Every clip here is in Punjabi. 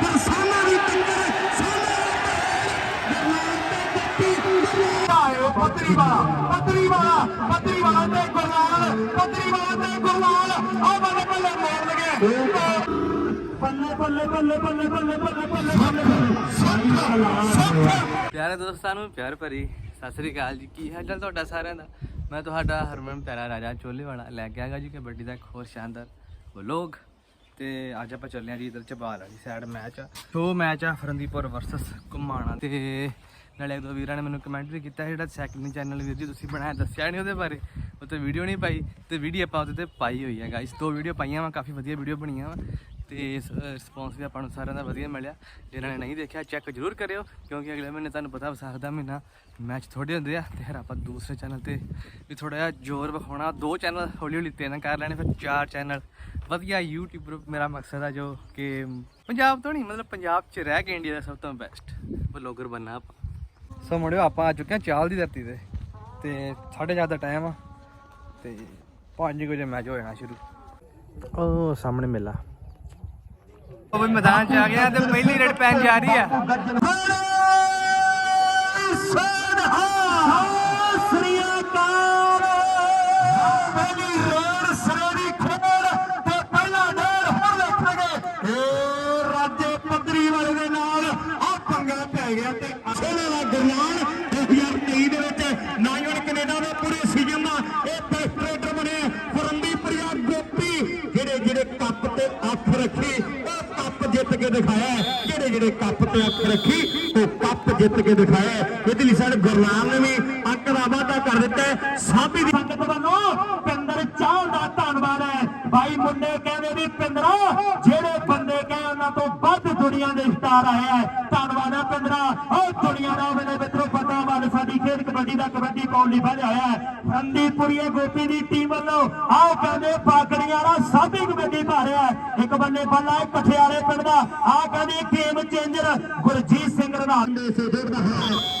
ਕਿਸਾਨਾਂ ਦੀ ਟੱਕਰ ਪਤਰੀ ਵਾਲਾ ਪਤਰੀ ਵਾਲਾ ਪਤਰੀ ਵਾਲਾ ਤੇ ਗੁਰਨਾਲ ਪਤਰੀ ਵਾਲਾ ਤੇ ਗੁਰਨਾਲ ਆ ਬੱਲੇ ਬੱਲੇ ਮਾਰਨਗੇ ਬੱਲੇ ਬੱਲੇ ਬੱਲੇ ਬੱਲੇ ਬੱਲੇ ਬੱਲੇ ਬੱਲੇ ਪਿਆਰੇ ਦੋਸਤਾਂ ਨੂੰ ਪਿਆਰ ਭਰੀ ਸਤਿ ਸ੍ਰੀ ਅਕਾਲ ਜੀ। ਕੀ ਹਾਲ ਚਾਲ ਤੁਹਾਡਾ ਸਾਰਿਆਂ ਦਾ? ਮੈਂ ਤੁਹਾਡਾ ਹਰਮਨ ਪਿਆਰਾ ਰਾਜਾ ਚੋਲੇ ਵਾਲਾ। ਲੈ ਕੇ ਆਗਾ ਜੀ ਕਿ ਬੱਡੀ ਦਾ ਇੱਕ ਹੋਰ ਸ਼ਾਨਦਾਰ ਵਲੋਗ। ਤੇ ਅੱਜ ਆਪਾਂ ਚੱਲੇ ਆ ਜੀ ਇਧਰ ਚਬਾਲ ਵਾਲੀ ਸਾਈਡ ਮੈਚ ਆ ਸ਼ੋ ਮੈਚ ਆ ਫਰੰਦੀਪੁਰ ਵਰਸਸ ਘੁਮਾਣਾ। ਤੇ ਨਾਲੇ ਦੋ ਵੀਰਾਂ ਨੇ ਮੈਨੂੰ ਕਮੈਂਟ ਵੀ ਕੀਤਾ ਜਿਹੜਾ ਸੈਕਿੰਡ ਚੈਨਲ ਵੀਰ ਜੀ ਤੁਸੀਂ ਬਣਾਇਆ, ਦੱਸਿਆ ਨਹੀਂ ਉਹਦੇ ਬਾਰੇ। ਉਹ ਤੇ ਵੀਡੀਓ ਨਹੀਂ ਪਾਈ, ਤੇ ਵੀਡੀਓ ਆਪਾਂ ਉਹਦੇ ਤੇ ਪਾਈ ਹੋਈ ਹੈ ਗਾਇਸ ਦੋ ਵੀਡੀਓ ਪਾਈਆਂ ਵਾ, ਕਾਫੀ ਵਧੀਆ ਵੀਡੀਓ ਬਣੀਆਂ ਵਾ। ਤੇ ਰਿਸਪੌਂਸ ਵੀ ਆਪਾਂ ਨੂੰ ਸਾਰਿਆਂ ਦਾ ਵਧੀਆ ਮਿਲਿਆ। ਜਿਨ੍ਹਾਂ ਨੇ ਨਹੀਂ ਦੇਖਿਆ ਚੈੱਕ ਜ਼ਰੂਰ ਕਰਿਓ, ਕਿਉਂਕਿ ਅਗਲੇ ਮਹੀਨੇ ਤੁਹਾਨੂੰ ਪਤਾ ਵਿਸਾਖ ਦਾ ਮਹੀਨਾ ਮੈਚ ਥੋੜੇ ਹੁੰਦੇ ਆ, ਤੇ ਫਿਰ ਆਪਾਂ ਦੂਸਰੇ ਚੈਨਲ ਤੇ ਵੀ ਥੋੜਾ ਜਿਹਾ ਜ਼ੋਰ ਵਿਖਾਉਣਾ। ਦੋ ਚੈਨਲ ਹੌਲੀ ਹੌਲੀ ਤਿੰਨ ਕਰ ਲੈਣੇ, ਫਿਰ ਚਾਰ ਚੈਨਲ ਵਧੀਆ ਯੂਟਿਊਬਰ ਮੇਰਾ ਮਕਸਦ ਆ ਜੋ ਕਿ ਪੰਜਾਬ ਤੋਂ ਨਹੀਂ, ਮਤਲਬ ਪੰਜਾਬ 'ਚ ਰਹਿ ਕੇ ਇੰਡੀਆ ਦਾ ਸਭ ਤੋਂ ਬੈਸਟ ਬਲੌਗਰ ਬਣਨਾ ਆਪਾਂ। ਸੋ ਮੁੰਡਿਓ, ਆਪਾਂ ਆ ਚੁੱਕੇ ਹਾਂ ਚਾਲ ਦੀ ਧਰਤੀ ਤੇ ਤੇ 4:30 ਦਾ ਟਾਈਮ ਆ, ਤੇ 5 ਵਜੇ ਮੈਚ ਹੋ ਜਾਣਾ ਸ਼ੁਰੂ। ਉਹ ਸਾਹਮਣੇ ਮੇਲਾ। ਉਹ ਵੀ ਮੈਦਾਨ ਚ ਆ ਗਿਆ ਤੇ ਪਹਿਲੀ ਰੇਡ ਪੈਣ ਜਾ ਰਹੀ ਆ। ਗਿਆ ਤੇ ਸਿਰੇ ਦਾ ਖੇਡ ਜਿਹੜੇ ਕੱਪ ਤੇ ਅੱਖ ਰੱਖੀ, ਉਹ ਕੱਪ ਜਿੱਤ ਕੇ ਦਿਖਾਇਆ ਹੈ। ਇਹਦੇ ਲਈ ਸਾਡੇ ਗੁਰਲਾਲ ਨੇ ਵੀ ਅੰਕ ਦਾ ਵਾਅਦਾ ਕਰ ਦਿੱਤਾ ਹੈ। ਸਾਬੀ ਦੀ ਸੰਗਤ ਵੱਲੋਂ ਪਿੰਦਰ ਚਾਹ ਦਾ ਧੰਨਵਾਦ ਹੈ ਭਾਈ ਮੁੰਡੇ ਕਹਿੰਦੇ ਵੀ ਪਿੰਦਰਾ, ਜਿਹੜੇ ਬੰਦੇ ਕਹੇ ਉਹਨਾਂ ਤੋਂ ਵੱਧ ਦੁਨੀਆ ਦੇ ਸਟਾਰ ਆਇਆ ਹੈ ਧੰਨਵਾਦ ਹੈ ਪਿੰਦਰਾ ਉਹ ਦੁਨੀਆ ਦਾ ਮੇਰੇ ਮਿੱਤਰੋ ਪਤਾ ਵੱਲ ਸਾਡੀ ਖੇਡ ਕਬੱਡੀ ਦਾ ਕਬੱਡੀ ਪਾਉਣ ਲਈ ਵਧਿਆ ਹੋਇਆ ਹੈ। ਫੰਦੀਪੁਰੀਏ ਗੋਪੀ ਦੀ ਟੀਮ ਵੱਲੋਂ ਆਹ ਕਹਿੰਦੇ ਪਾਕੜੀਆਂ ਦਾ ਸਾਬੀ ਕਬੱਡੀ ਪਾ ਰਿਹਾ ਹੈ। ਇੱਕ ਬੰਨੇ ਬੱਲਾ ਹੈ ਪਠਿਆਲੇ ਪਿੰਡ ਦਾ। ਆਹ ਕਹਿੰਦੇ ਗੇਮ ਚੇਂਜਰ ਗੁਰਜੀਤ ਸਿੰਘ ਰਣਾਲ। ਦੇ ਸੇ ਦੇਖਦਾ ਹੈ।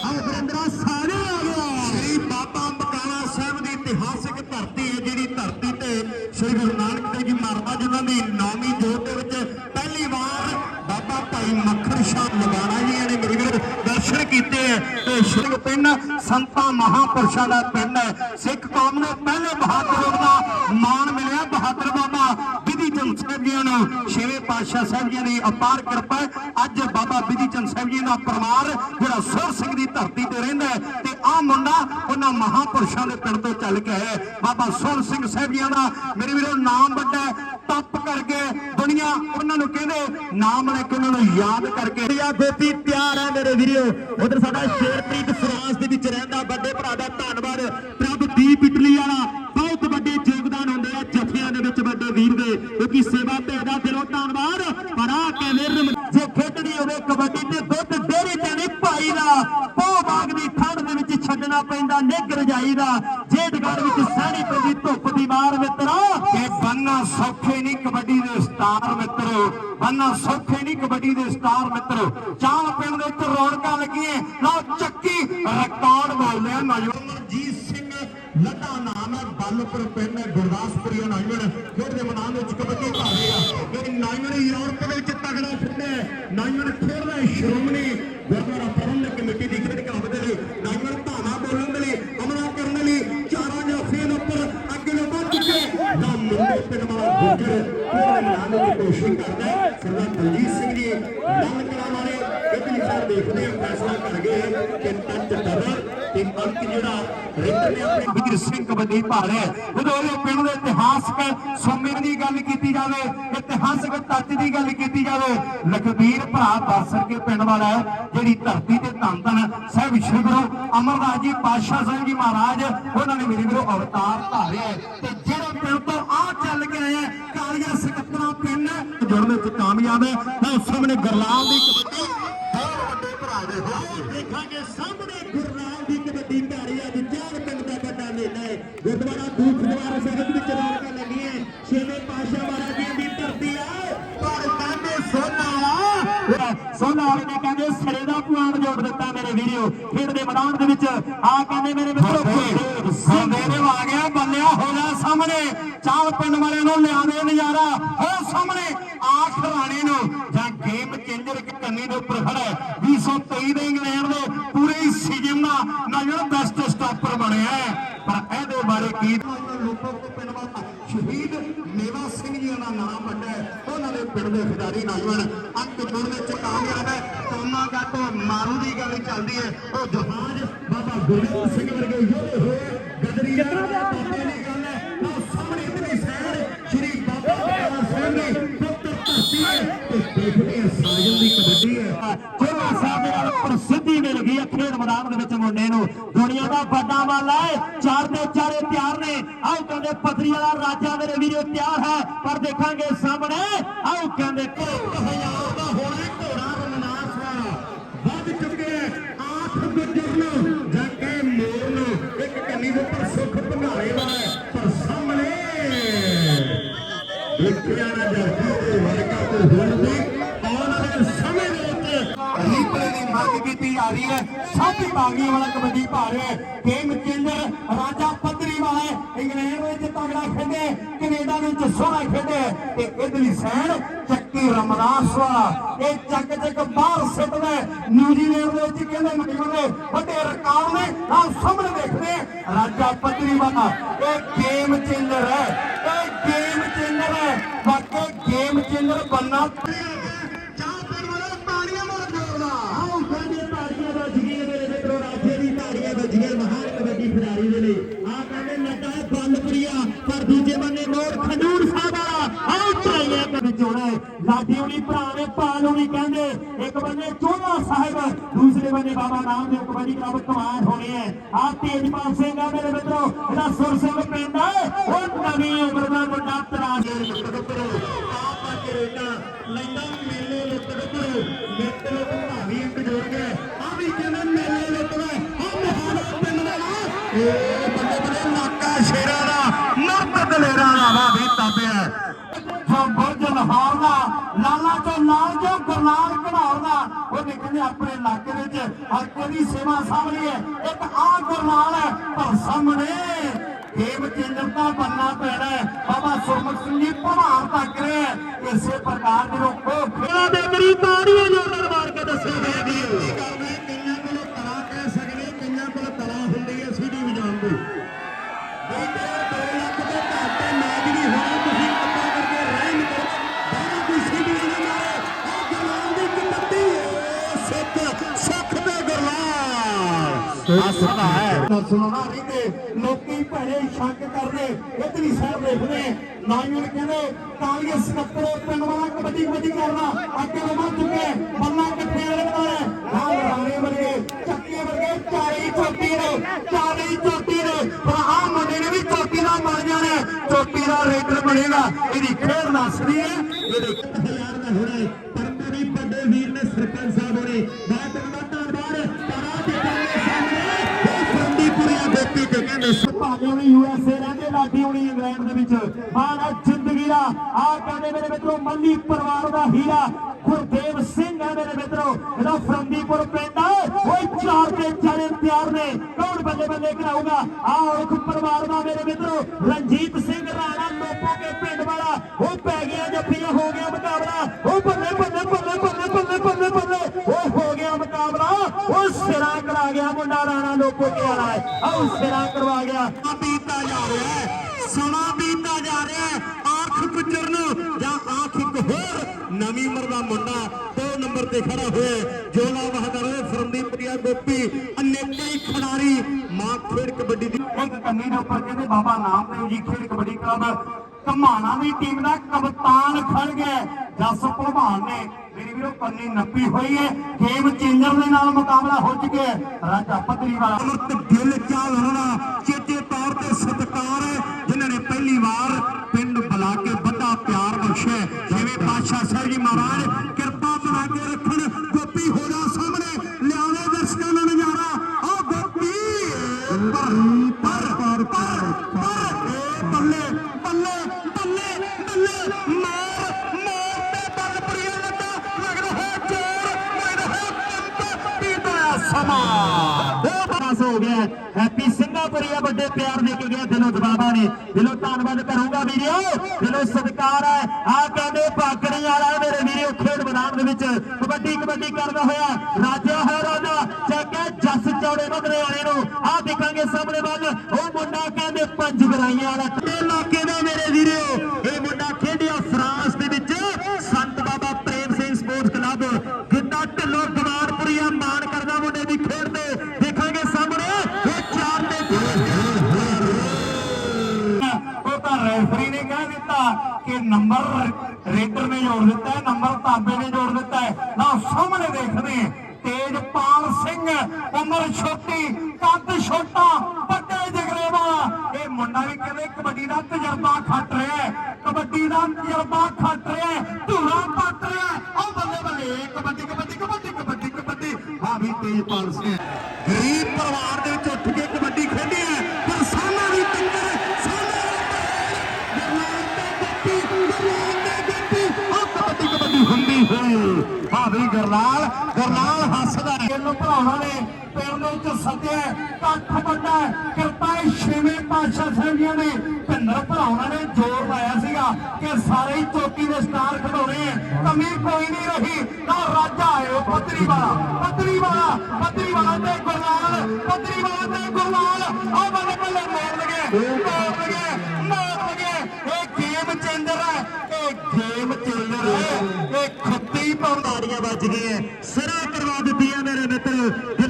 ਸੰਤਾਂ ਮਹਾਪੁਰਸ਼ਾਂ ਦਾ ਪਿੰਡ ਹੈ। ਸਿੱਖ ਕੌਮ ਨੂੰ ਪਹਿਲੇ ਬਹਾਦਰ ਦਾ ਮਾਣ ਮਿਲਿਆ। ਬਹਾਦਰ ਬਾਬਾ ਬਿਧੀ ਚੰਦ ਸਾਹਿਬ ਜੀ ਨੂੰ। ਛੇਵੇਂ ਪਾਤਸ਼ਾਹ ਸਾਹਿਬ ਜੀ ਦੀ ਅਪਾਰ ਕਿਰਪਾ ਅੱਜ ਬਾਬਾ ਬਿਧੀ ਚੰਦ ਸਾਹਿਬ ਜੀ ਦਾ ਪਰਿਵਾਰ ਜਿਹੜਾ ਸੁਰ ਸਿੰਘ ਦੀ ਧਰਤੀ ਤੇ ਰਹਿੰਦਾ ਹੈ ਤੇ ਆਹ ਮੁੰਡਾ ਉਹਨਾਂ ਮਹਾਪੁਰਸ਼ਾਂ ਦੇ ਪਿੰਡ ਤੋਂ ਚੱਲ ਕੇ ਆਇਆ ਬਾਬਾ ਸੁਰ ਸਿੰਘ ਸਾਹਿਬ ਜੀ ਦਾ ਮੇਰੇ ਵੀਰੋ ਨਾਮ ਵੱਡਾ ਹੈ। ਕਰਕੇ ਦੁਨੀਆ ਉਹਨਾਂ ਨੂੰ ਕਹਿੰਦੇ ਨਾਮ ਲੈ ਕੇ ਉਹਨਾਂ ਨੂੰ ਯਾਦ ਕਰਕੇ। ਆ ਗੋਪੀ ਪਿਆਰ ਹੈ ਮੇਰੇ ਵੀਰੋ। ਉਧਰ ਸਾਡਾ ਸ਼ੇਰਪ੍ਰੀਤ ਫਰਾਂਸ ਦੇ ਵਿੱਚ ਰਹਿੰਦਾ ਵੱਡੇ ਭਰਾ ਦਾ ਧੰਨਵਾਦ। ਪ੍ਰਭ ਦੀਪ ਇਟਲੀ ਵਾਲਾ ਬਹੁਤ ਵੱਡੇ ਯੋਗਦਾਨ ਹੁੰਦੇ ਆ ਜਥਿਆਂ ਦੇ ਵਿੱਚ ਵੱਡੇ ਵੀਰ ਦੇ। ਕਿਉਂਕਿ ਸੇਵਾ ਭੇਜਦਾ ਦਿਲੋਂ ਧੰਨਵਾਦ ਪਰ ਆ ਕਹਿੰਦੇ ਰਮ- ਜੇ ਖੇਡਣੀ ਹੋਵੇ ਕਬੱਡੀ ਤੇ ਦੁੱਧ ਡੇਰੀ ਤੇ ਨਹੀਂ ਭਾਈ ਦਾ ਪੋ ਬਾਗ ਦੀ ਠੰਡ ਦੇ ਵਿੱਚ ਛੱਡਣਾ ਪੈਂਦਾ ਨਿੱਘ ਰਜਾਈ ਦਾ। ਜੇਠਗੜ ਵਿੱਚ ਸਹਿਣੀ ਪੈਂਦੀ ਧੁੱਪ ਦੀ ਮਾਰ ਮਿੱਤਰਾ ਇਹ ਬੰਨਾ ਸੌਖੇ ਨਹੀਂ ਕਬੱਡੀ ਦੇ ਸਟਾਰ ਮਿੱਤਰੋ ਬੰਨਾ ਸੌਖੇ ਨਹੀਂ ਕਬੱਡੀ ਦੇ ਸਟਾਰ ਮਿੱਤਰੋ। ਚਾਲ ਪਿੰਡ ਦੇ ਵਿੱਚ ਰੌਣਕਾਂ ਲੱਗੀਆਂ। ਲਓ ਚੱਕੀ ਰਿਕਾਰਡ ਬੋਲਦੇ ਆ ਨੌਜਵਾਨ ਸਿੰਘ। ਲੱਡਾ ਨਾਮ ਹੈ, ਬਾਲਪੁਰ ਪਿੰਡ ਗੁਰਦਾਸਪੁਰੀ ਨਾਈਮਨ ਖੇਡ ਦੇ ਮੈਦਾਨ ਵਿੱਚ ਕਬੱਡੀ ਲੰਬੇ ਪਿੰਡਵਾਲ ਗੁਰਗਰ ਪੂਰਨ ਨਾਮ ਦੀ ਕੋਸ਼ਿਸ਼ ਕਰਦਾ ਹੈ ਸਰਦਾਰ ਦਲਜੀਤ ਸਿੰਘ ਜੀ ਮੰਨ ਕਰਾਂ ਵਾਲੇ ਇਹ ਵੀ ਦੇਖਦੇ ਆ ਫੈਸਲਾ ਕਰ ਗਏ ਕਿ ਤੱਤ ਡਰਾ ਤੇ ਅੰਕ ਜਿਹੜਾ ਰਿੰਦਰ ਆਪਣੇ ਵਿਜਰ ਸਿੰਘ ਕਬੱਡੀ ਪਾ ਲਿਆ ਪਿੰਡ ਦੇ ਇਤਿਹਾਸਕ ਸੋਮੇ ਦੀ ਗੱਲ ਕੀਤੀ ਜਾਵੇ, ਇਤਿਹਾਸਕ ਤੱਤ ਦੀ ਗੱਲ ਕੀਤੀ ਜਾਵੇ, ਲਖਬੀਰ ਭਰਾ ਦਰਸ਼ਨ ਕੇ ਪਿੰਡ ਵਾਲਾ ਜਿਹੜੀ ਧਰਤੀ ਤੇ ਧੰਨ ਧੰਨ ਸਾਹਿਬ ਸ਼੍ਰੀ ਗੁਰੂ ਅਮਰਦਾਸ ਜੀ ਪਾਤਸ਼ਾਹ ਸਾਹਿਬ ਜੀ ਮਹਾਰਾਜ, ਉਹਨਾਂ ਨੇ ਮੇਰੇ ਵੀਰੋ ਅਵਤਾਰ ਧਾਰਿਆ ਤੇ ਜਿਹੜੇ ਪਿੰਡ ਤੋਂ ਆ ਚੱਲ ਕੇ ਆਏ ਕਾਲੀਆ ਸਕੱਤਰਾ ਪਿੰਡ ਜੁੜਨ ਵਿੱਚ ਕਾਮਯਾਬ ਹੈ। ਤਾਂ ਉਸ ਸਾਹਮਣੇ ਗਰਲਾਲ ਦੀ ਕਬੱਡੀ, ਬਹੁਤ ਵੱਡੇ ਭਰਾ ਦੇ ਦੇਖਾਂਗੇ ਸਾਹਮਣੇ ਗੁਰਨਾਮ ਗੁਰਦੁਆਰਾ ਦੂਖਨਵਾਰ ਸਾਹਿਬ ਵਿੱਚ ਰੌਣਕਾਂ ਲੱਗੀਆਂ। ਛੇਵੇਂ ਪਾਸ਼ਾ ਮਹਾਰਾਜ ਦੀ ਧਰਤੀ ਹੈ ਪਰ ਕਹਿੰਦੇ ਸੋਨਾ ਸੋਨਾ ਵਾਲੇ ਨੇ ਕਹਿੰਦੇ ਸਿਰੇ ਦਾ ਪੁਆਣ ਜੋੜ ਦਿੱਤਾ ਮੇਰੇ ਵੀਡੀਓ ਖੇਡ ਦੇ ਮੈਦਾਨ ਦੇ ਵਿੱਚ ਆ ਕਹਿੰਦੇ ਮੇਰੇ ਮਿੱਤਰੋ ਸੰਦੇ ਨੇ ਆ ਗਿਆ ਬੱਲਿਆ ਹੋ ਜਾ ਸਾਹਮਣੇ। ਚਾਲ ਪਿੰਡ ਵਾਲਿਆਂ ਨੂੰ ਲਿਆਵੇ ਨਜ਼ਾਰਾ। ਹੋ ਸਾਹਮਣੇ ਆਖ ਰਾਣੀ ਨੂੰ। ਜਾਂ ਗੇਮ ਚੇਂਜਰ ਇੱਕ ਕੰਨੀ ਦੇ ਉੱਪਰ ਖੜਾ ਹੈ। 2023 ਦੇ ਇੰਗਲੈਂਡ ਦੇ ਪੂਰੇ ਸੀਜ਼ਨ ਦਾ ਨਾ ਜਿਹੜਾ ਬੈਸਟ ਸਟਾਪਰ ਬਣਿਆ ਹੈ। ਕੀ ਲੋਕਾਂ ਕੋ ਪਿੰਡ ਵਾਲਾ ਸ਼ਹੀਦ ਮੇਵਾ ਸਿੰਘ ਜੀ ਦਾ ਨਾਮ ਵੱਡਾ ਹੈ। ਉਹਨਾਂ ਦੇ ਪਿੰਡ ਦੇ ਖਿਡਾਰੀ ਨੌਜਵਾਨ ਅੰਕ ਜੋੜ ਵਿੱਚ ਕਾਮਯਾਬ ਹੈ। ਕੋਮਾ ਗਾਟੋ ਮਾਰੂ ਦੀ ਗੱਲ ਚੱਲਦੀ ਹੈ। ਉਹ ਜਹਾਜ਼ ਬਾਬਾ ਗੁਰਜੀਤ ਸਿੰਘ ਵਰਗੇ ਯੋਧੇ ਹੋਏ ਗਦਰੀ ਦੇ ਬਾਬੇ ਦੀ ਗੱਲ ਹੈ। ਉਹ ਸਾਹਮਣੇ ਇਤਨੀ ਸੈਰ ਸ਼੍ਰੀ ਬਾਬਾ ਬਕਾਲਾ ਸਾਹਿਬ ਨੇ ਪੁੱਤਰ ਧਰਤੀ ਹੈ ਤੇ ਦੇਖਦੇ ਆ ਸਾਜਨ ਦੀ ਕਬੱਡੀ ਹੈ। ਜਿਹੜਾ ਸਾਹਿਬ ਦੇ ਨਾਲ ਪ੍ਰਸਿੱਧੀ ਮਿਲ ਗਈ ਹੈ ਖੇਡ ਮੈਦਾਨ ਦੇ ਵਿੱਚ ਮੁੰਡੇ ਨੂੰ। ਦੁਨੀਆ ਵੱਡਾ ਮਾਲਾ ਹੈ। ਚਾਰ ਦੇ ਚਾਰੇ ਤਿਆਰ ਨੇ। ਆਓ ਕਹਿੰਦੇ ਪਤਰੀ ਵਾਲਾ ਰਾਜਾ ਮੇਰੇ ਵੀਰੋ ਤਿਆਰ ਹੈ। ਪਰ ਦੇਖਾਂਗੇ ਸਾਹਮਣੇ। ਆਓ ਕਹਿੰਦੇ ਹਜ਼ਾਰ ਦਾ ਹੋਣਾ ਘੋੜਾ ਰਮਨਾਸ ਵਾਲਾ ਵੱਧ ਚੁੱਕੇ ਆਠ ਗੁੱਜਰ ਨੂੰ, ਜਾ ਕੇ ਮੋਰ ਨੂੰ। ਇੱਕ ਕੰਨੀ ਦੇ ਉੱਪਰ ਸੁੱਖ ਭੰਗਾਰੇ ਵਾਲਾ ਪਰ ਸਾਹਮਣੇ, ਦੇਖਿਆ ਨਾ ਜਰਦੀ ਦੇ ਵਰਗਾ ਕੋ ਹੁਣ ਵੀ ਮੰਗ ਕੀਤੀ ਜਾ ਰਹੀ ਹੈ। ਸਭ ਭਾਗੀਆਂ ਵਾਲਾ ਕਬੱਡੀ ਪਾ ਗੇਮ ਚੇਂਜਰ ਰਾਜਾ ਪੱਧਰੀ ਵਾਲਾ ਇੰਗਲੈਂਡ ਵਿੱਚ ਤਗੜਾ ਖੇਡੇ, ਕੈਨੇਡਾ ਵਿੱਚ ਸੋਹਣਾ ਖੇਡੇ ਤੇ ਇਧਰਲੀ ਸਾਈਡ ਚੱਕੀ ਰਮਦਾਸ ਵਾਲਾ। ਇਹ ਚੱਕ ਚੱਕ ਬਾਹਰ ਸਿੱਟਦਾ ਨਿਊਜ਼ੀਲੈਂਡ ਦੇ ਵਿੱਚ ਕਹਿੰਦੇ ਮਟੀਵਰ ਦੇ ਵੱਡੇ ਰਿਕਾਰਡ ਨੇ। ਆਹ ਸਾਹਮਣੇ ਦੇਖਦੇ ਰਾਜਾ ਪੱਧਰੀ ਵਾਲਾ ਇਹ ਗੇਮ ਚੇਂਜਰ ਹੈ। ਇਹ ਗੇਮ ਚੇਂਜਰ ਹੈ। ਵਾਕਈ ਗੇਮ ਚੇਂਜਰ ਬੰਨਾ ਜੋੜੇ ਲਾਡੀ ਉਨੀ ਭਰਾ ਨੇ ਪਾਲੂਣੀ ਕਹਿੰਦੇ। ਇੱਕ ਬੰਨੇ ਚੋਲਾ ਸਾਹਿਬ, ਦੂਸਰੇ ਬੰਨੇ ਬਾਬਾ ਨਾਮਦੇਵ ਕਬੱਡੀ ਕਲੱਬ ਕਮਾਲ ਹੋਣੀ ਹੈ। ਆ ਤੇਜਪਾਲ ਸਿੰਘ ਆ ਮੇਰੇ ਮਿੱਤਰੋ, ਇਹਦਾ ਸੁਰ ਸਿੰਘ ਪਿੰਡ ਹੈ। ਉਹ ਨਵੀਂ ਉਮਰ ਦਾ ਮੁੰਡਾ ਤਰਾਜ ਗੱਭਰੂ ਆਪ ਆ ਕੇ ਲੈਂਦਾ ਮੇਲੇ ਲੁੱਟ ਗੱਭਰੂ ਮਿੱਤਰ ਭਾਵੀ ਇੱਕ ਜੋੜ ਗਿਆ ਆ ਵੀ ਕਹਿੰਦੇ ਮੇਲੇ ਲੁੱਟਦਾ ਆ ਮਹਾਨਾ ਪਿੰਡ ਦਾ ਲਾਲ ਜੋ ਦਾ। ਉਹਨੇ ਕਹਿੰਦੇ ਆਪਣੇ ਇਲਾਕੇ ਵਿੱਚ ਹਲਕੇ ਦੀ ਸੇਵਾ ਸਾਂਭਲੀ ਹੈ। ਇੱਕ ਆ ਗੁਰਨਾਲ ਹੈ, ਪਰ ਸਾਹਮਣੇ ਗੇਮ ਚੇਂਜਰ ਦਾ ਬੰਨਾ ਪੈਣਾ ਬਾਬਾ ਸੁਰਮੁਖ ਸਿੰਘ ਜੀ ਭਵਾਨ ਤੱਕ ਰਿਹਾ ਇਸੇ ਪ੍ਰਕਾਰ ਦੇ ਲੋਕੋ ਖੇੜਾ ਦੇ ਕਰੀ ਤਾੜੀਆਂ ਜੋਰ ਮਾਰ ਕੇ ਦੱਸੋ ਇਹ ਗੱਲ ਹੱਸਦਾ ਹੈ। ਸੁਣਨਾ ਰਹਿੰਦੇ। ਲੋਕੀ ਭੜੇ ਸ਼ੱਕ ਕਰਦੇ। ਇਤਨੀ ਸਾਹਿਬ ਦੇਖਦੇ। ਨਾਈਨ ਕਹਿੰਦੇ ਕਾਲੀਏ ਸਕੱਤਰ ਪਿੰਡ ਵਾਲਾ ਕਬੱਡੀ ਕਬੱਡੀ ਕਰਨਾ। ਅੱਗੇ ਵਧਾ ਚੁੱਕੇ ਬੰਨਾ ਕਿੱਥੇ ਵਾਲੇ ਬਣਾਇਆ ਨਾਲ ਰਾਣੇ ਵਰਗੇ ਚੱਕੇ ਵਰਗੇ ਚਾਰੀ ਚੋਟੀ ਨੇ ਚਾਰੀ ਚੋਟੀ ਨੇ ਪਰ ਆਹ ਮੁੰਡੇ ਨੇ ਵੀ ਚੋਟੀ ਦਾ ਬਣ ਜਾਣਾ ਚੋਟੀ ਦਾ ਰੇਡਰ ਬਣੇਗਾ। ਇਹਦੀ ਖੇਡ ਨਸਦੀ ਹੈ। ਇਹਦੇ ਹਜ਼ਾਰ ਦਾ ਹੋਣਾ ਹੈ। ਪਰ ਮੇਰੇ ਵੱਡੇ ਵੀਰ ਨੇ ਸਰਪੰਚ ਸਾਹਿਬ ਹੋਣੇ ਭਾਵੇਂ ਵੀ ਯੂਐਸਏ ਰਹਿੰਦੇ, ਲਾਡੀ ਹੋਣੀ ਇੰਗਲੈਂਡ ਦੇ ਵਿੱਚ। ਮਾਣਾ ਜ਼ਿੰਦਗੀ ਦਾ ਆ ਕਹਿੰਦੇ ਮੇਰੇ ਮਿੱਤਰੋ, ਮੱਲੀ ਪਰਿਵਾਰ ਦਾ ਹੀਰਾ ਗੁਰਦੇਵ ਸਿੰਘ ਹੈ ਮੇਰੇ ਮਿੱਤਰੋ। ਇਹਦਾ ਫਰੰਦੀਪੁਰ ਪਿੰਡ ਆ, ਉਹ ਚਾਰ ਤੇ ਚਾਰੇ ਤਿਆਰ ਨੇ। ਕੌਣ ਬੱਲੇ ਬੱਲੇ ਕਰਾਊਗਾ? ਆਹ ਔਖ ਪਰਿਵਾਰ ਦਾ ਮੇਰੇ ਮਿੱਤਰੋ, ਰਣਜੀਤ ਸਿੰਘ ਰਾਣਾ ਲੋਪੋ ਕੇ ਪਿੰਡ ਵਾਲਾ। ਉਹ ਪੈ ਗਿਆ, ਜੱਫੀਆਂ ਹੋ ਗਿਆ ਮੁਕਾਬਲਾ। ਉਹ ਬੱਲੇ ਬੱਲੇ ਬੱਲੇ ਬੱਲੇ ਬੱਲੇ ਬੱਲੇ ਗਿਆ ਮੁਕਾਬਲਾ। ਉਹ ਸਿਰਾ ਕਰਾ ਗਿਆ ਮੁੰਡਾ ਰਾਣਾ ਲੋਪੋ ਕੇ ਵਾਲਾ ਆਹ ਸਿਰਾ ਕਰਵਾ ਗਿਆ। ਬੀਤਦਾ ਜਾ ਰਿਹਾ ਹੈ। ਸਮਾਂ ਬੀਤਦਾ ਜਾ ਰਿਹਾ ਹੈ। ਆਖ ਗੁੱਜਰ ਨੂੰ ਜਾਂ ਆਖ ਇੱਕ ਹੋਰ ਨਵੀਂ ਉਮਰ ਦਾ ਮੁੰਡਾ ਦੋ ਨੰਬਰ ਤੇ ਖੜਾ ਹੋਇਆ ਹੈ। ਜੋਲਾ ਬਹਾਦਰ ਫਰੰਦੀਪੁਰੀਆ ਗੋਪੀ ਅਨੇਕਾਂ ਹੀ ਖਿਡਾਰੀ ਮਾਂ ਖੇਡ ਕਬੱਡੀ ਦੀ ਇੱਕ ਕੰਨੀ ਦੇ ਉੱਪਰ ਕਹਿੰਦੇ ਬਾਬਾ ਨਾਮਦੇਵ ਜੀ ਖੇਡ ਕਬੱਡੀ ਕਲੱਬ। ਘਮਾਣਾ ਦੀ ਟੀਮ ਦਾ ਕਪਤਾਨ ਖੜ ਗਿਆ ਜਸ ਭਲਵਾਨ ਨੇ, ਮੇਰੀ ਵੀਰੋ, ਪੰਨੀ ਨੱਪੀ ਹੋਈ ਹੈ। ਗੇਮ ਚੇਂਜਰ ਦੇ ਨਾਲ ਮੁਕਾਬਲਾ ਹੋ ਚੁੱਕਿਆ ਰਾਜਾ ਪੱਧਰੀ ਵਾਲਾ ਅਮਰਤ ਦਿਲ ਚਾਲ ਹੋਣਾ ਚੇਤੇ ਤੌਰ ਤੇ ਸਤਿਕਾਰ ਹੈ ਜਿਨ੍ਹਾਂ ਨੇ ਪਹਿਲੀ ਵਾਰ ਪਿੰਡ ਬੁਲਾ ਕੇ ਵੱਡਾ ਪਿਆਰ ਬਖਸ਼ਿਆ ਹੈ। ਜਿਵੇਂ ਪਾਤਸ਼ਾਹ ਸਾਹਿਬ ਜੀ ਮਹਾਰਾਜ ਕਿਰਪਾ ਬਣਾ ਕੇ ਰੱਖਣ ਗੋਪੀ ਹੋ ਜਾ ਸਾਹਮਣੇ ਲਿਆਵੇ ਦਰਸ਼ਕਾਂ ਦਾ ਨਜ਼ਾਰਾ ਆ ਗੋਪੀ ਪਰ ਪਰ ਪਰ ਪਰ ਪਰ ਏ ਬੱਲੇ ਬੱਲੇ ਬੱਲੇ ਬੱਲੇ ਮਾਰ ਮਾਰ ਤੇ ਬੱਲ ਪ੍ਰਿਆ ਲੱਗਾ ਲੱਗਦਾ ਹੈ ਚੋਰ ਲੱਗਦਾ ਹੈ ਪੰਪ ਪੀਤਾ ਸਮਾਂ ਉਹ ਬਸ ਹੋ ਗਿਆ ਹੈਪੀ ਸਿੰਘਾਪੁਰੀ ਆ ਵੱਡੇ ਪਿਆਰ ਦੇ ਕੇ ਗਿਆ ਦਿਲੋਂ ਦਬਾਬਾ ਨੇ। ਦਿਲੋਂ ਧੰਨਵਾਦ ਕਰੂੰਗਾ ਵੀਡੀਓ ਦਿਲੋਂ ਸਤਿਕਾਰ ਹੈ। ਆ ਕਹਿੰਦੇ ਪਾਕੜੀ ਵਾਲਾ ਮੇਰੇ ਵੀਡੀਓ ਖੇਡ ਮੈਦਾਨ ਦੇ ਵਿੱਚ ਕਬੱਡੀ ਕਬੱਡੀ ਕਰਦਾ ਹੋਇਆ ਰਾਜਾ ਹੈ ਰਾਜਾ। ਚੱਕੇ ਜੱਸ ਚੌੜੇ ਮਧਰੇ ਵਾਲੇ ਨੂੰ। ਆ ਦੇਖਾਂਗੇ ਸਾਹਮਣੇ ਵੱਲ। ਉਹ ਮੁੰਡਾ ਕਹਿੰਦੇ ਪੰਜ ਗਰਾਈਆਂ ਵਾਲਾ। ਤੇ ਭਾਵੇਂ ਗਰਲਾਲ ਗਰਲਾਲ ਹੱਸਦਾ ਹੈ। ਇਹਨੂੰ ਭਰਾਵਾਂ ਨੇ ਪਿੰਡ ਦੇ ਵਿੱਚ ਸੱਦਿਆ ਕੱਠ ਵੱਡਾ ਕਿਰਪਾ ਛੇਵੇਂ ਪਾਤਸ਼ਾਹ ਸਾਹਿਬ ਨੇ ਭਿੰਦਰ ਭਰਾਵਾਂ ਨੇ ਜ਼ੋਰ ਲਾਇਆ ਸੀਗਾ ਕਿ ਸਾਰੇ ਹੀ ਚੋਟੀ ਦੇ ਸਟਾਰ ਖਿਡਾਉਣੇ ਆ ਕਮੀ ਕੋਈ ਨਹੀਂ ਰਹੀ। ਨਾ ਰਾਜਾ ਆਇਓ ਪੱਤਰੀ ਵਾਲਾ ਪੱਤਰੀ ਵਾਲਾ ਪੱਤਰੀ ਵਾਲਾ ਤੇ ਗੁਰਲਾਲ ਪੱਤਰੀ ਵਾਲਾ ਤੇ ਗੁਰਲਾਲ। ਆ ਬੱਲੇ ਬੱਲੇ ਮਾਰ ਲਗੇ। ਮਾਰ ਲਗੇ ਮਾਰ ਲਗੇ। ਇਹ ਗੇਮ ਚੇਂਜਰ ਹੈ। ਇਹ ਗੇਮ ਚੇਂਜਰ ਹੈ। ਇਹ ਵੱਜ ਗਈਆਂ। ਸਿਰਾ ਕਰਵਾ ਦਿੱਤੀਆਂ ਮੇਰੇ ਮਿੱਤਰ।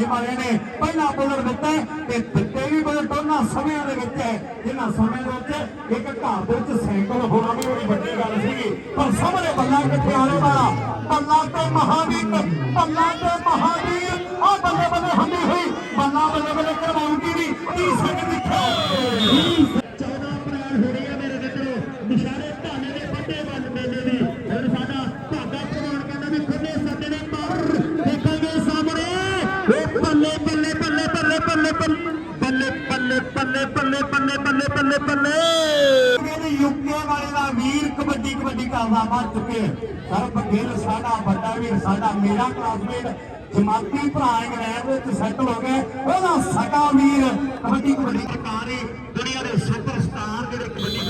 ਜੀ ਵਾਲੇ ਨੇ। ਪਹਿਲਾ ਬੁਲਰ ਦਿੱਤਾ ਤੇ ਦਿੱਤੇ ਵੀ ਬੁਲਰ ਦੋਨਾਂ ਸਮਿਆਂ ਦੇ ਵਿੱਚ ਹੈ। ਜਿਨ੍ਹਾਂ ਸਮੇਂ ਦੇ ਵਿੱਚ ਇੱਕ ਘਰ ਦੇ ਵਿੱਚ ਸਾਈਕਲ ਹੋਣਾ ਵੀ ਬੜੀ ਵੱਡੀ ਗੱਲ ਸੀਗੀ। ਪਰ ਸਾਹਮਣੇ ਬੱਲਾ ਕਿੱਥੇ ਆਲੇ ਵਾਲਾ ਬੱਲਾ ਤੇ ਮਹਾਵੀਰ ਬੱਲਾ ਤੇ ਮਹਾਵੀਰ ਆ ਬੱਲੇ ਬੱਲੇ ਹੁੰਦੀ ਹੋਈ। ਬੱਲਾ ਬੱਲੇ ਬੱਲੇ ਕਰਵਾਉਂਦੀ ਵੀ। 30 ਸੈਕਿੰਡ ਕਬੱਡੀ ਚੁੱਕੇ ਸਰਬ ਗਿੱਲ ਸਾਡਾ ਵੱਡਾ ਵੀਰ, ਸਾਡਾ ਮੇਰਾ ਕਲਾਸਮੇਟ ਜਮਾਤੀ ਭਰਾ ਇੰਗਲੈਂਡ ਵਿੱਚ ਸੈਟਲ ਹੋ ਗਏ। ਉਹਦਾ ਸਗਾ ਵੀਰ ਕਬੱਡੀ ਕਬੱਡੀ ਸਰਕਾਰੀ ਦੁਨੀਆ ਦੇ ਸੁਪਰਸਟਾਰ ਜਿਹੜੇ ਕਬੱਡੀ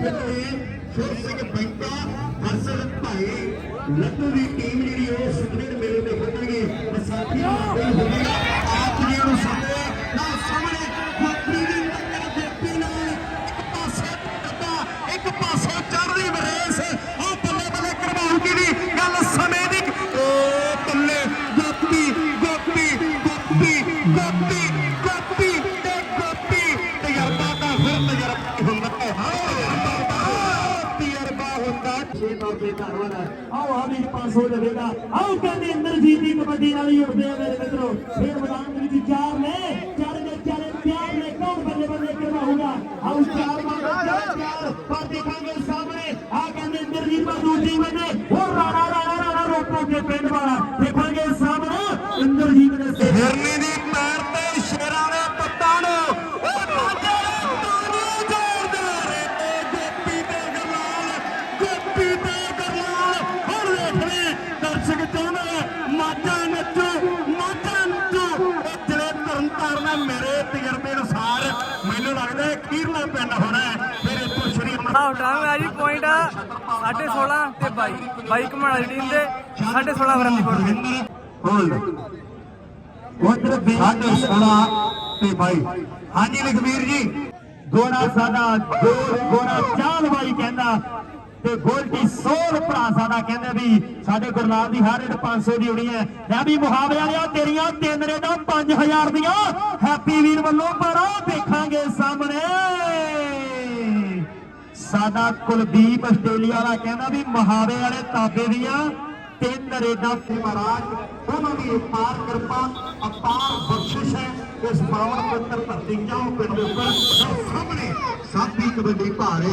ਖੇਡਦੇ ਫਿਰ ਸਿੰਘ ਬੈਂਕਾ ਵਰਸਲ ਭਾਈ ਲੱਡੂ ਦੀ ਟੀਮ ਜਿਹੜੀ ਉਹ ਸੁਪਨੇ ਮੇਲੇ ਤੇ ਖੇਡਣਗੇ ਵਿਸਾਖੀ ਨੂੰ ਹੋਵੇਗਾ। ਤੌਰ ਤੇ ਧੰਨਵਾਦ ਹੈ। ਆਓ ਆ ਵੀ ਪਾਸ ਹੋ ਜਾਵੇਗਾ। ਆਓ ਕਹਿੰਦੇ ਇੰਦਰਜੀਤ ਦੀ ਕਬੱਡੀ ਨਾਲ ਹੀ ਉੱਠਦੇ ਆ ਮੇਰੇ ਮਿੱਤਰੋ। ਖੇਡ ਮੈਦਾਨ ਦੇ ਵਿੱਚ ਚਾਰ ਨੇ। ਅਖੀਰਲਾ ਪਿੰਡ ਹੋਣਾ ਹੈ ਫਿਰ ਇੱਥੋਂ ਸ਼੍ਰੀ ਆਹ ਟਾਈਮ ਹੈ ਜੀ ਪੁਆਇੰਟ 16.5 ਤੇ 22 22 ਕਮਾਣਾ ਟੀਮ ਦੇ 16.5 ਫਰੰਦੀਕੋਟ ਦੇ ਹੋਲਡ ਉਧਰ ਤੇ ਭਾਈ ਹਾਂਜੀ ਲਖਵੀਰ ਜੀ ਗੋਰਾ ਸਾਡਾ ਜੋਰ ਗੋਰਾ ਚਾਲ ਬਾਈ ਕਹਿੰਦਾ। ਤੇ ਗੋਲਟੀ ਸੋਲ ਭਰਾ ਸਾਡਾ ਕਹਿੰਦੇ ਵੀ ਸਾਡੇ ਗੁਰਨਾਮ ਦੀ ਹਰ ਇੱਕ 500 ਦੀ ਹੋਣੀ ਹੈ। ਲੈ ਵੀ ਮੁਹਾਵਰੇ ਵਾਲਿਆ, ਤੇਰੀਆਂ ਤਿੰਨ ਰੇ 5000 ਦੀਆਂ। ਹੈਪੀ ਵੀਰ ਵੱਲੋਂ ਪਰ ਦੇਖਾਂਗੇ ਸਾਹਮਣੇ। ਸਾਡਾ ਕੁਲਦੀਪ ਆਸਟ੍ਰੇਲੀਆ ਵਾਲਾ ਕਹਿੰਦਾ ਵੀ ਮਹਾਵੇ ਵਾਲੇ ਤਾਬੇ ਦੀਆਂ ਤਿੰਨ ਰੇਡਾਂ ਮਹਾਰਾਜ, ਉਹਨਾਂ ਦੀ ਅਪਾਰ ਕਿਰਪਾ, ਅਪਾਰ ਬਖਸ਼ਿਸ਼ ਹੈ। ਇਸ ਪਾਵਨ ਪਵਿੱਤਰ ਧਰਤੀ ਜਾਓ ਪਿੰਡ ਉੱਪਰ? ਸਾਹਮਣੇ ਸਾਬੀ ਕਬੱਡੀ ਭਾਰੇ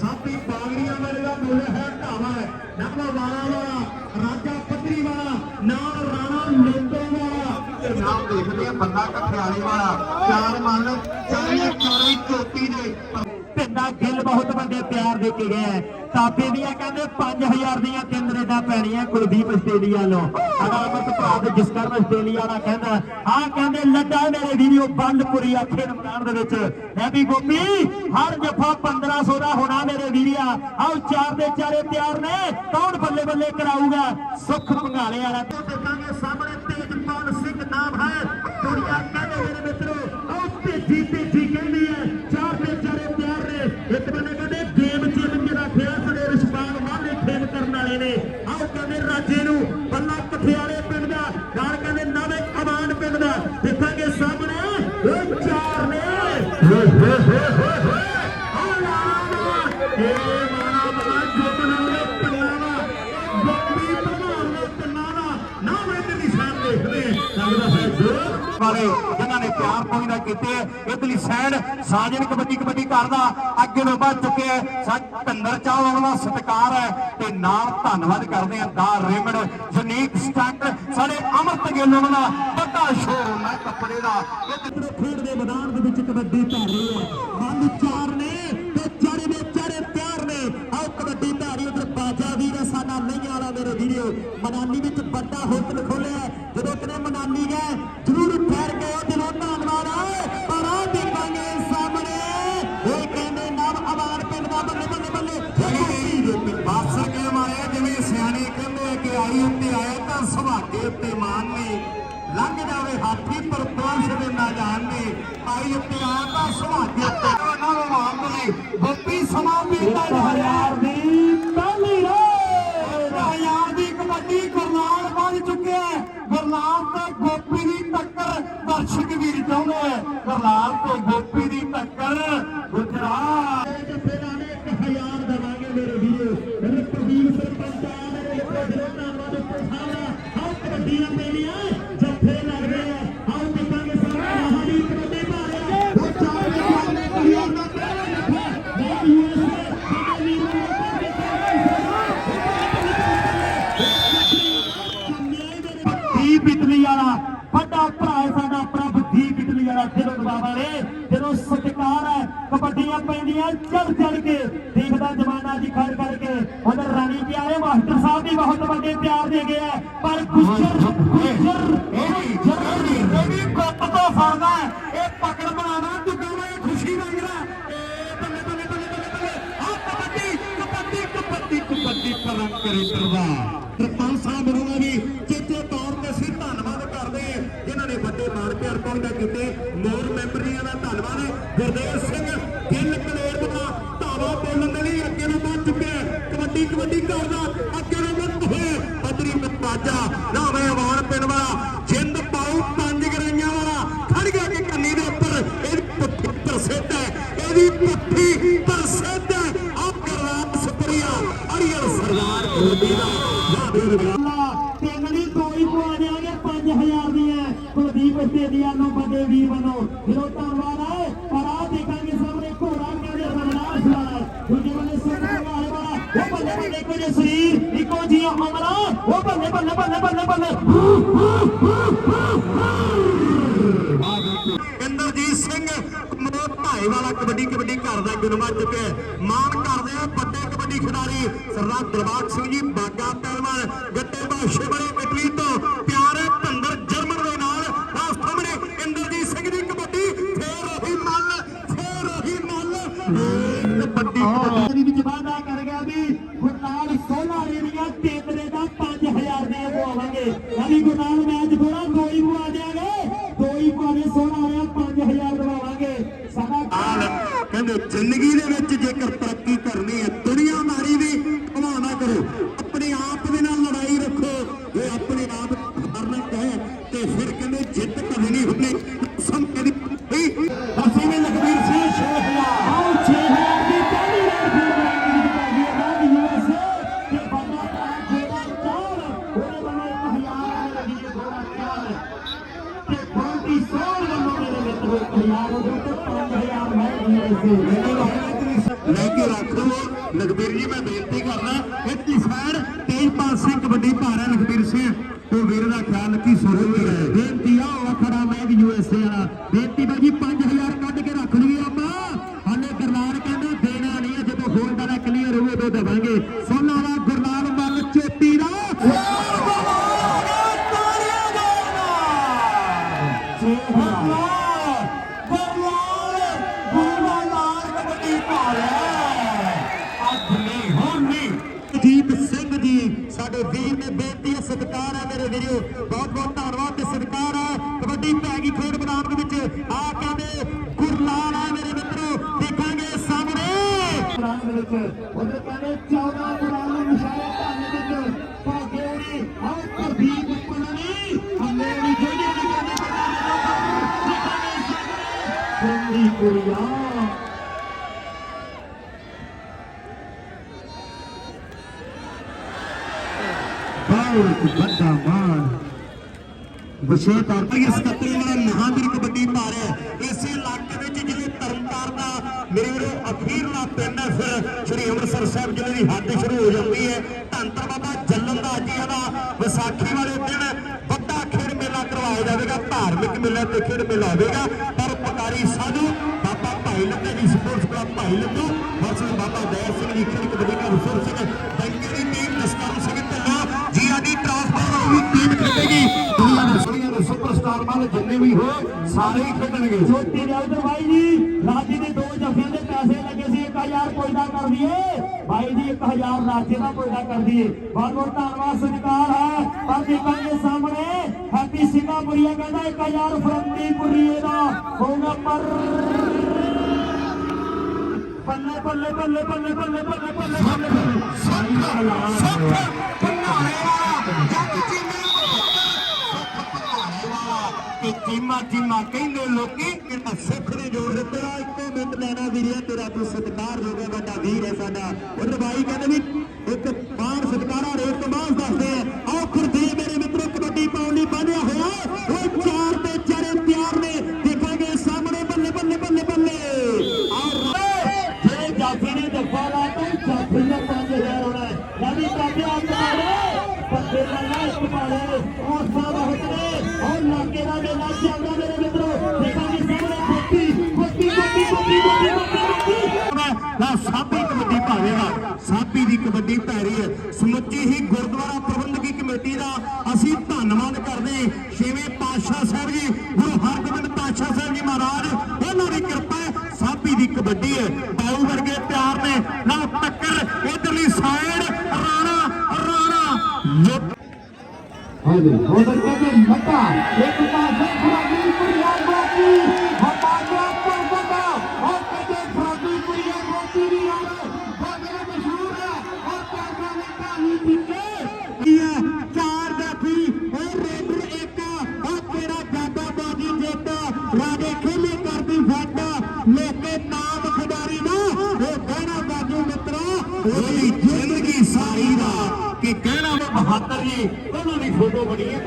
ਸਾਬੀ ਬਾਗੜੀਆਂ ਦਾ ਮੁੱਲ ਹੈ ਢਾਵਾ ਹੈ। ਨਕਮਾ ਵਾਲਾ ਵਾਲਾ ਰਾਜਾ ਪੱਤਰੀ ਵਾਲਾ ਨਾਲ ਰਾਣਾ ਲੋਟੋ ਵਾਲਾ। ਤੇ ਨਾਮ ਦੇਖਦੇ ਆ ਬੰਦਾ ਕਠਿਆਲੇ ਵਾਲਾ। ਚਾਰ ਮੱਲ ਚਾਰੇ ਚਾਰੇ ਚੋਟੀ ਦੇ। ਪਿੰਡਾ ਗਿੱਲ ਬਹੁਤ ਵੱਡੇ ਪਿਆਰ ਦੇ ਕੇ ਗਏ। ਹੈ। ਦੀਆਂ ਕਹਿੰਦੇ 5000 ਦੀਆਂ ਤਿੰਨ ਰੇਡਾਂ ਪੈਣੀਆਂ ਕੁਲਦੀਪ ਆਸਟ੍ਰੇਲੀਆ ਨੂੰ। ਸਾਡਾ ਅਮਰਤ ਦੇ ਜਿਸਕਰਨ ਆਸਟ੍ਰੇਲੀਆ ਦਾ ਕਹਿੰਦਾ, ਆਹ ਕਹਿੰਦੇ ਲੱਡਾ ਮੇਰੇ ਵੀਡੀਓ ਬੰਦਪੁਰੀ ਆਖੇ ਮੈਦਾਨ ਦੇ ਵਿੱਚ। ਮੈਂ ਵੀ ਗੋਪੀ, ਹਰ ਜਫਾ 1500 ਦਾ ਹੋਣਾ ਮੇਰੇ ਵੀਰਿਆ। ਆਓ ਚਾਰ ਦੇ ਚਾਰੇ ਤਿਆਰ ਨੇ। ਕੌਣ ਬੱਲੇ ਬੱਲੇ ਕਰਾਊਗਾ? ਸੁੱਖ ਭੰਗਾਲੇ ਵਾਲਾ। ਦੇਖਾਂਗੇ ਸਾਹਮਣੇ ਤੇਜਪਾਲ ਸਿੰਘ ਨਾਮ ਹੈ। ਦੁਨੀਆ ਕਹਿੰਦੇ ਮੇਰੇ ਮਿੱਤਰੋ, ਉਹ ਤੇਜੀ ਤੇਜੀ ਕਹਿੰਦੀ ਹੈ। ਕਹਿੰਦੇ ਨੂੰ ਬੱਲਾ ਕਠਿਆਲੇ ਪਿੰਡ ਦਾ ਨਾਲ ਕਹਿੰਦੇ ਨਵੇਂ ਅਮਾਨ ਪਿੰਡ ਦਾ। ਦੇਖਾਂਗੇ ਸਾਹਮਣੇ ਉਹ ਚਾਰ ਨੇ। ਹੋ ਹੋ ਹੋ ਹੋ ਹੋ ਆਹ ਲਾਲਾ ਇਹ ਮਾਰਾ ਬਣਾ ਜੁਗ ਨਾਲੇ ਪਿੰਡਾਂ ਦਾ ਗੋਪੀ ਦੇ ਪਿੰਡਾਂ ਦਾ। ਨਾਮ ਨਿਸ਼ਾਨ ਦੇਖਦੇ। ਲੱਗਦਾ ਹੈ ਜੋ ਵਾਲੇ ਜਿਨ੍ਹਾਂ ਨੇ ਦਾ ਕੀਤੇ ਇਧਰਲੀ ਸਾਈਡ ਸਾਜਨ ਕਬੱਡੀ ਕਬੱਡੀ ਕਰਦਾ ਅੱਗੇ ਨੂੰ ਵੱਧ ਚੁੱਕੇ ਹੈ। ਸਾਡਾ ਭਿੰਦਰ ਦਾ ਸਤਿਕਾਰ ਹੈ ਤੇ ਨਾਲ ਧੰਨਵਾਦ ਕਰਦੇ ਆ ਦਾ ਰੇਮਡ, ਯੂਨੀਕ ਸਟੰਟ, ਸਾਡੇ ਅਮਰਤ ਗਿੱਲ ਦਾ ਵੱਡਾ ਸ਼ੋਰ ਹੈ ਕੱਪੜੇ ਦਾ ਇਧਰ ਖੇਡ ਦੇ ਮੈਦਾਨ ਦੇ ਵਿੱਚ ਕਬੱਡੀ ਧਾਰੀ ਹੈ। ਬੰਦ ਚਾਰ ਨੇ ਤੇ ਚਾਰੇ ਦੇ ਚਾਰੇ ਪਿਆਰ ਨੇ। ਆਓ ਕਬੱਡੀ ਧਾਰੀ ਉਧਰ ਬਾਜਾ ਵੀ ਹੈ, ਸਾਡਾ ਨਹੀਂ ਵਾਲਾ ਮੇਰੇ ਵੀਡੀਓ ਮਨਾਲੀ ਵਿੱਚ ਤਾਂ ਉੱਤੇ ਮਾਨ ਨੇ ਲੰਘ ਜਾਵੇ ਹਾਥੀ ਪਰ ਪੁਰਸ਼ ਦੇ ਨਾ ਜਾਣਦੇ ਆਈ ਉੱਤੇ ਆ ਤਾਂ ਸੁਹਾਗੇ ਉੱਤੇ ਨਾ ਮਾਰਦੇ ਗੋਪੀ ਸਮਾਂ ਪੀਂਦਾ ਜਾ ਰਿਹਾ ਹਜ਼ਾਰ ਦੀ ਪਹਿਲੀ ਹਜ਼ਾਰ ਦੀ ਕਬੱਡੀ ਗੁਰਨਾਲ ਬਣ ਚੁੱਕਿਆ ਹੈ। ਗੁਰਨਾਲ ਤੇ ਗੋਪੀ ਦੀ ਟੱਕਰ ਦਰਸ਼ਕ ਵੀਰ ਚਾਹੁੰਦੇ ਹੈ ਗੁਰਨਾਲ ਤੇ ਗੋਪੀ ਦੀ ਟੱਕਰ ਨੂੰ ਵੱਡੇ ਵੀਰ ਵੱਲੋਂ ਦਿਲੋਂ ਧੰਨਵਾਦ ਹੈ ਪਰ ਆ ਦੇਖਾਂਗੇ ਸਾਹਮਣੇ ਘੋੜਾ ਕਹਿੰਦੇ ਰਮਨਾਸ ਵਾਲਾ ਦੂਜੇ ਬੰਦੇ ਸੁੱਖ ਵਾਲੇ ਵਾਲਾ ਉਹ ਬੱਲੇ ਬੱਲੇ ਇੱਕੋ ਸਰੀਰ, ਇੱਕੋ ਜਿਹਾ ਅਮਲਾ ਉਹ ਬੱਲੇ ਬੱਲੇ ਬੱਲੇ ਬੱਲੇ ਬੱਲੇ ਇੰਦਰਜੀਤ ਸਿੰਘ ਮੋਹ ਭਾਈ ਵਾਲਾ ਕਬੱਡੀ ਕਬੱਡੀ ਘਰ ਦਾ ਗੁਨਮਾ ਚੁੱਕਿਆ ਹੈ। ਮਾਣ ਕਰਦੇ ਆ ਵੱਡੇ ਕਬੱਡੀ ਖਿਡਾਰੀ। ਸਰਦਾਰ ਦਰਬਾਰ ਸਿੰਘ ਜੀ, ਬਾਗਾ ਪਹਿਲਵਾਨ, ਗੱਟੇ ਕਹਿੰਦੇ ਜ਼ਿੰਦਗੀ ਦੇ ਵਿੱਚ ਜੇਕਰ ਤਰੱਕੀ ਕਰਨੀ ਹੈ ਬਹੁਤ ਵੱਡਾ ਮਾਣ। ਵਿਸ਼ੇਸ਼ ਤੌਰ ਤੇ ਇਸ ਕੱਤਰੀ ਵਾਲਾ ਮਹਾਂਵੀਰ ਕਬੱਡੀ ਪਾ ਹੈ। ਇਸੇ ਇਲਾਕੇ ਵਿੱਚ ਜਿਹੜੇ ਤਰਨਤਾਰਨ ਦਾ ਮੇਰੇ ਵੀਰੋ ਅਖੀਰਲਾ ਪਿੰਡ ਹੈ, ਫਿਰ ਸ਼੍ਰੀ ਅੰਮ੍ਰਿਤਸਰ ਸਾਹਿਬ ਜ਼ਿਲ੍ਹੇ ਦੀ ਹੱਦ ਸ਼ੁਰੂ ਹੋ ਜਾਂਦੀ ਹੈ। ਧੰਨ ਬਾਬਾ ਜੱਲਨ ਦਾ ਅੱਜ ਇਹਦਾ ਵਿਸਾਖੀ ਵਾਲੇ ਦਿਨ ਵੱਡਾ ਖੇਡ ਮੇਲਾ ਕਰਵਾਇਆ ਜਾਵੇਗਾ, ਧਾਰਮਿਕ ਮੇਲਾ ਤੇ ਖੇਡ ਮੇਲਾ ਹੋਵੇਗਾ। ਪਰ ਪਕਾਰੀ ਸਾਧੂ, ਬਾਬਾ ਭਾਈ ਲੱਗਾ ਜੀ ਸਪੋਰਟਸ ਕਲੱਬ ਭਾਈ ਲੱਡੂ ਵਰਸਸ ਬਾਬਾ ਦਇਆ ਸਿੰਘ ਜੀ, ਖੇਡ ਕਬੱਡੀ ਦਾ ਹੁਸਰ ਸਿੰਘ ਜਿੰਨੇ ਵੀ ਹੋਏ ਸਾਰੇ ਹੀ ਖੇਡਣਗੇ। ਛੋਟੀ ਦੇ ਉਧਰ ਬਾਈ ਜੀ ਰਾਜੀ ਦੇ ਦੋ ਜਫਿਆਂ ਦੇ ਪੈਸੇ ਲੱਗੇ ਸੀ 1000 ਕੋਈ ਦਾ ਕਰ ਦਈਏ। ਬਾਈ ਜੀ 1000 ਰਾਜੇ ਦਾ ਕੋਈ ਦਾ ਕਰ ਦਈਏ। ਬਹੁਤ ਬਹੁਤ ਧੰਨਵਾਦ ਸਤਿਕਾਰ ਹੈ। ਪਰ ਦੇਖਾਂਗੇ ਸਾਹਮਣੇ ਹੈਪੀ ਸਿੰਘਾਪੁਰੀਆ ਕਹਿੰਦਾ 1000 ਫਰੰਦੀਪੁਰੀਏ ਦਾ ਹੋਊਗਾ ਪਰ। ਬੱਲੇ ਬੱਲੇ ਬੱਲੇ ਬੱਲੇ ਬੱਲੇ ਬੱਲੇ ਬੱਲੇ ਬੱਲੇ ਕਿ ਚੀਮਾ ਚੀਮਾ ਕਹਿੰਦੇ ਲੋਕੀ ਕਿ ਸਿੱਖ ਨੇ ਜੋੜ ਦਿੱਤੇ ਆ ਇੱਕੋ ਮਿੰਟ ਲੈਣਾ ਵੀਰਿਆ ਤੇਰਾ ਤੂੰ ਸਤਿਕਾਰ ਹੋ ਗਿਆ, ਵੱਡਾ ਵੀਰ ਹੈ ਸਾਡਾ। ਉਹ ਬਾਈ ਕਹਿੰਦੇ ਵੀ ਇੱਕ ਬਾਣ ਸਤਿਕਾਰਾ ਰੇਟ ਤੋਂ ਬਾਅਦ ਦੱਸਦੇ ਆ। ਆਓ ਖੁਰਦੇ ਮੇਰੇ ਮਿੱਤਰੋ, ਕਬੱਡੀ ਪਾਉਣ ਲਈ ਬੰਨਿਆ ਹੋਇਆ ਉਹ ਚਾਰ ਤੇ ਚਾਰੇ ਪਿਆਰ ਨੇ। ਦੇਖਾਂਗੇ ਸਾਹਮਣੇ ਬੱਲੇ ਬੱਲੇ ਬੱਲੇ ਬੱਲੇ। ਆਓ ਜੇ ਜਾਫੀ ਨੇ ਜੱਫਾ ਲਾ ਤਾਂ ਜਾਫੀ ਨੇ 5000 ਹੋਣਾ ਹੈ। ਯਾਨੀ ਕਾਬੇ ਆ ਮਾਰੇ। ਪੱਤੇ ਮੱਲਾ ਇੱਕ ਪਾਲੇ ਉਸ ਸਾਹਿਬ ਸਾਬੀ ਦੀ ਕਬੱਡੀ ਹੈ ਸਮੁੱਚੀ ਹੀ ਗੁਰਦੁਆਰਾ ਪ੍ਰਬੰਧਕੀ ਕਮੇਟੀ ਦਾ ਅਸੀਂ ਧੰਨਵਾਦ ਕਰਦੇ ਛੇਵੇਂ ਪਾਤਸ਼ਾਹ ਸਾਹਿਬ ਜੀ, ਗੁਰੂ ਹਰਗੋਬਿੰਦ ਪਾਤਸ਼ਾਹ ਸਾਹਿਬ ਜੀ ਮਹਾਰਾਜ, ਉਹਨਾਂ ਦੀ ਕਿਰਪਾ ਹੈ, ਸਾਬੀ ਦੀ ਕਬੱਡੀ ਹੈ। ਬਾਉ ਵਰਗੇ ਪਿਆਰ ਨੇ ਨਾਲ ਟੱਕਰ, ਇਧਰਲੀ ਸਾਈਡ, ਰਾਣਾ ਰਾਣਾ। ਲੁੱਟ ਹਾਂਜੀ ਉਧਰ ਕਹਿੰਦੇ ਮੱਤਾ ਇੱਕ ਪਾਸੇ ਉਹਨਾਂ ਦੀ ਫੋਟੋ ਬਣੀ ਹੈ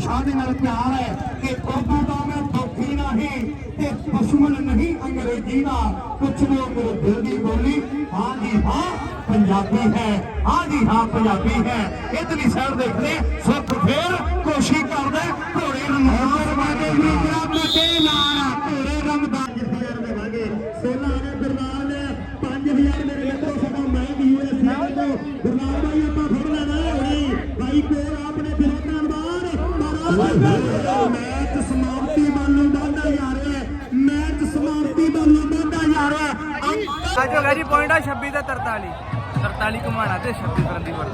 ਸ਼ਾਹ ਨਾਲ ਪਿਆਰ ਹੈ ਕਿ ਉਰਦੂ ਦਾ ਮੈਂ ਦੁਖੀ ਨਹੀਂ ਤੇ ਦੁਸ਼ਮਣ ਨਹੀਂ ਅੰਗਰੇਜ਼ੀ ਦਾ। ਕੁਛ ਲੋ ਮੇਰੇ ਦਿਲ ਦੀ ਬੋਲੀ, ਹਾਂ ਜੀ, ਹਾਂ, ਪੰਜਾਬੀ ਹੈ, ਹਾਂ ਜੀ, ਹਾਂ, ਪੰਜਾਬੀ ਹੈ। ਇਤਨੀ ਸਾਈਡ ਦੇਖਦੇ ਸੁੱਖ ਫੇਰ ਕੋਸ਼ਿਸ਼ ਕਰਦਾ ਘੋੜੇ ਰਮਾਰ ਵਾਦੇ ਵੀਰਾ ਮਤੇ ਨਾਲ ਅੱਜ ਹੋ ਗਿਆ ਜੀ ਪੁਆਇੰਟ ਆ 26 ਤੇ 43 43 ਘਮਾਣਾ ਤੇ 26 ਫਰੰਦੀਪੁਰ